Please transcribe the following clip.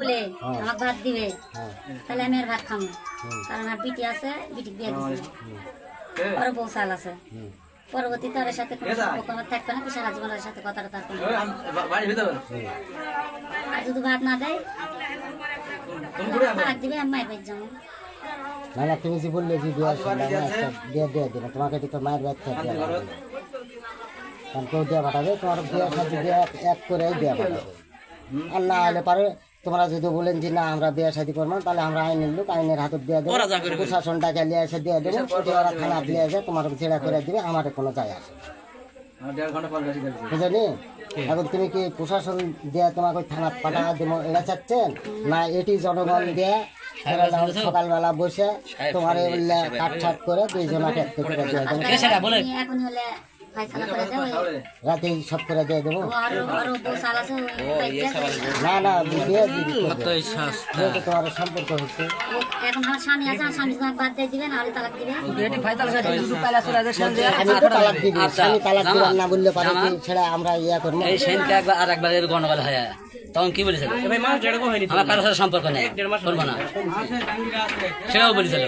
বলে আমাকে ভাত দিবে। হ্যাঁ। তাহলে আমি আর ভাত খাব কারণ আর বিটি আছে বিটি দিয়ে দিচ্ছে পরে আছে। পরবর্তীতে ওর সাথে কোনো সম্পর্ক আমার থাকবে না সারা জীবন ওর সাথে কথাটা থাকবে না আর যদি ভাত না দেয় ভাত দিবে আমি মায়ের বাড়ি যাব। তুমি যে বললে যে বিয়ে শুনলাম বিয়ে দিয়ে দিবে। তোমাকে তো মায়ের কারণ কেউ দিয়ে পাঠাবে তোমার বিয়ে সাথে এক করে দিয়ে পাঠাবে। আর না হলে পারে তোমরা যদি বলেন যে না আমরা বিয়ে শাদী করব তাহলে আমরা আইনের লোক আইনের হাতে দিয়ে দেবো। প্রশাসনটাকে নিয়ে এসে দিয়ে দেবো সেটি ওরা থানা দিয়ে এসে তোমার জেরা করে দিবে আমার কোনো যায় আসে বুঝলি? এখন তুমি কি প্রশাসন দিয়ে তোমাকে থানা পাঠা দেবো এটা চাচ্ছেন? না এটি জনগণ দিয়ে সকালবেলা সকালবেলা বসে তোমার কাট ছাট করে দুইজনাকে একটু করে দিয়ে রাতে সব করে দিয়ে দেবো না না বিয়ে তোমার সম্পর্ক হচ্ছে এখন আমার আমি তো তালাক দিবি আমি তালাক না বললে পারে ইয়া করব এই সেনকে একবার আর একবার এর গন্ডগোল হয় তখন কি বলেছিল আমার কারোর সাথে সম্পর্ক নেই করব না সেটাও বলেছিল